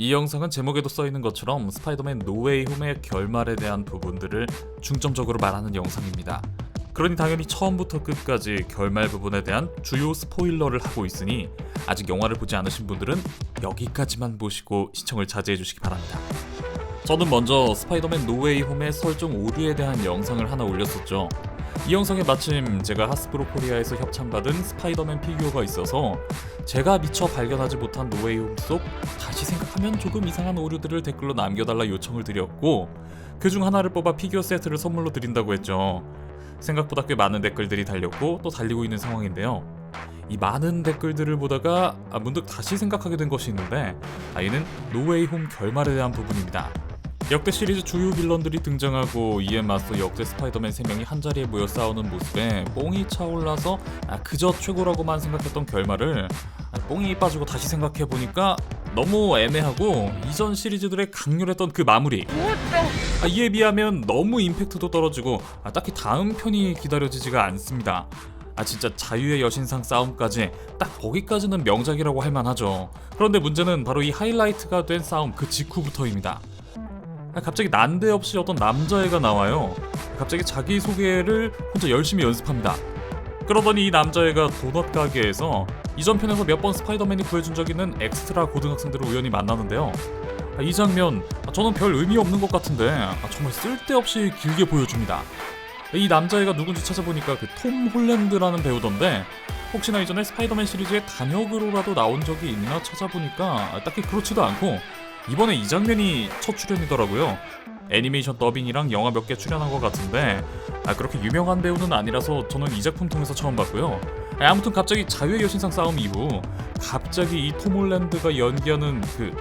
이 영상은 제목에도 써있는 것처럼 스파이더맨 노웨이 홈의 결말에 대한 부분들을 중점적으로 말하는 영상입니다. 그러니 당연히 처음부터 끝까지 결말 부분에 대한 주요 스포일러를 하고 있으니 아직 영화를 보지 않으신 분들은 여기까지만 보시고 시청을 자제해 주시기 바랍니다. 저는 먼저 스파이더맨 노웨이 홈의 설정 오류에 대한 영상을 하나 올렸었죠. 이 영상에 마침 제가 하스브로 코리아에서 협찬받은 스파이더맨 피규어가 있어서 제가 미처 발견하지 못한 노웨이 홈속 다시 생각하면 조금 이상한 오류들을 댓글로 남겨달라 요청을 드렸고 그 중 하나를 뽑아 피규어 세트를 선물로 드린다고 했죠. 생각보다 꽤 많은 댓글들이 달렸고 또 달리고 있는 상황인데요. 이 많은 댓글들을 보다가 아, 문득 다시 생각하게 된 것이 있는데 아, 이는 노웨이 홈 결말에 대한 부분입니다. 역대 시리즈 주요 빌런들이 등장하고 이에 맞서 역대 스파이더맨 3명이 한자리에 모여 싸우는 모습에 뽕이 차올라서 아, 그저 최고라고만 생각했던 결말을 아, 뽕이 빠지고 다시 생각해보니까 너무 애매하고 이전 시리즈들의 강렬했던 그 마무리 아, 이에 비하면 너무 임팩트도 떨어지고 아, 딱히 다음 편이 기다려지지가 않습니다. 아 진짜 자유의 여신상 싸움까지 딱 거기까지는 명작이라고 할 만하죠. 그런데 문제는 바로 이 하이라이트가 된 싸움 그 직후부터입니다. 아, 갑자기 난데없이 어떤 남자애가 나와요. 갑자기 자기 소개를 혼자 열심히 연습합니다. 그러더니 이 남자애가 도넛 가게에서 이전 편에서 몇 번 스파이더맨이 구해준 적 있는 엑스트라 고등학생들을 우연히 만나는데요. 아, 이 장면 아, 저는 별 의미 없는 것 같은데 아, 정말 쓸데없이 길게 보여줍니다. 이 남자애가 누군지 찾아보니까 그 톰 홀랜드라는 배우던데 혹시나 이전에 스파이더맨 시리즈의 단역으로라도 나온 적이 있나 찾아보니까 딱히 그렇지도 않고 이번에 이 장면이 첫 출연이더라고요. 애니메이션 더빙이랑 영화 몇 개 출연한 것 같은데 아, 그렇게 유명한 배우는 아니라서 저는 이 작품 통해서 처음 봤고요. 아, 아무튼 갑자기 자유의 여신상 싸움 이후 갑자기 이 톰 홀랜드가 연기하는 그,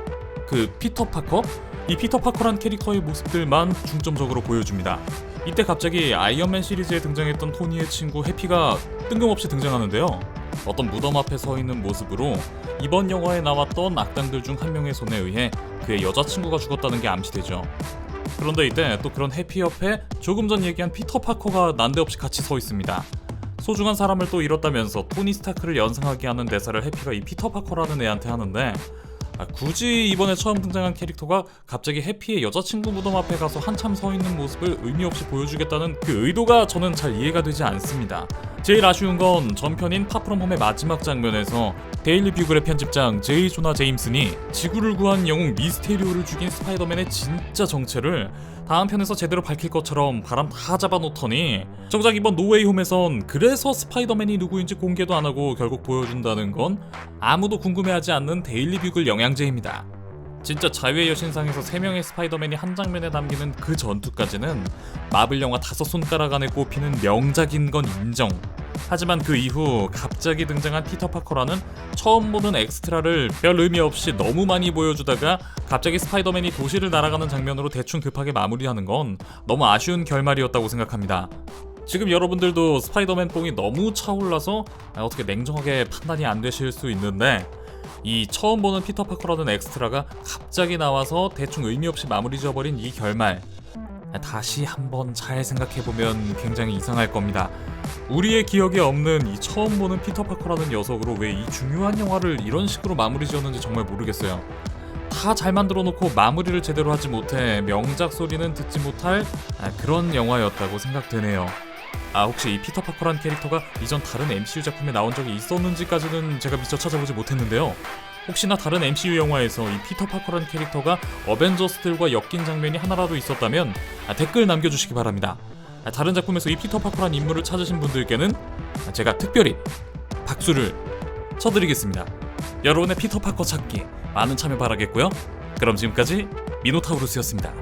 그 피터 파커? 이 피터 파커란 캐릭터의 모습들만 중점적으로 보여줍니다. 이때 갑자기 아이언맨 시리즈에 등장했던 토니의 친구 해피가 뜬금없이 등장하는데요. 어떤 무덤 앞에 서 있는 모습으로 이번 영화에 나왔던 악당들 중 한 명의 손에 의해 그의 여자친구가 죽었다는 게 암시되죠. 그런데 이때 또 그런 해피 옆에 조금 전 얘기한 피터 파커가 난데없이 같이 서 있습니다. 소중한 사람을 또 잃었다면서 토니 스타크를 연상하게 하는 대사를 해피가 이 피터 파커라는 애한테 하는데 아, 굳이 이번에 처음 등장한 캐릭터가 갑자기 해피의 여자친구 무덤 앞에 가서 한참 서 있는 모습을 의미 없이 보여주겠다는 그 의도가 저는 잘 이해가 되지 않습니다. 제일 아쉬운 건 전편인 파프롬 홈의 마지막 장면에서 데일리 뷰글의 편집장 제이 조나 제임슨이 지구를 구한 영웅 미스테리오를 죽인 스파이더맨의 진짜 정체를 다음 편에서 제대로 밝힐 것처럼 바람 다 잡아놓더니 정작 이번 노웨이 홈에선 그래서 스파이더맨이 누구인지 공개도 안 하고 결국 보여준다는 건 아무도 궁금해하지 않는 데일리 뷰글 영양제입니다. 진짜 자유의 여신상에서 3명의 스파이더맨이 한 장면에 담기는 그 전투까지는 마블 영화 다섯 손가락 안에 꼽히는 명작인 건 인정. 하지만 그 이후 갑자기 등장한 피터 파커라는 처음 보는 엑스트라를 별 의미 없이 너무 많이 보여주다가 갑자기 스파이더맨이 도시를 날아가는 장면으로 대충 급하게 마무리하는 건 너무 아쉬운 결말이었다고 생각합니다. 지금 여러분들도 스파이더맨 뽕이 너무 차올라서 어떻게 냉정하게 판단이 안 되실 수 있는데 이 처음 보는 피터 파커라는 엑스트라가 갑자기 나와서 대충 의미 없이 마무리 지어버린 이 결말 다시 한번 잘 생각해보면 굉장히 이상할 겁니다. 우리의 기억에 없는 이 처음 보는 피터 파커라는 녀석으로 왜 이 중요한 영화를 이런 식으로 마무리 지었는지 정말 모르겠어요. 다 잘 만들어 놓고 마무리를 제대로 하지 못해 명작 소리는 듣지 못할 아, 그런 영화였다고 생각되네요. 아 혹시 이 피터 파커란 캐릭터가 이전 다른 MCU 작품에 나온 적이 있었는지까지는 제가 미처 찾아보지 못했는데요. 혹시나 다른 MCU 영화에서 이 피터 파커란 캐릭터가 어벤져스들과 엮인 장면이 하나라도 있었다면 아, 댓글 남겨주시기 바랍니다. 아, 다른 작품에서 이 피터 파커란 인물을 찾으신 분들께는 아, 제가 특별히 박수를 쳐드리겠습니다. 여러분의 피터 파커 찾기 많은 참여 바라겠고요. 그럼 지금까지 미노타우루스였습니다.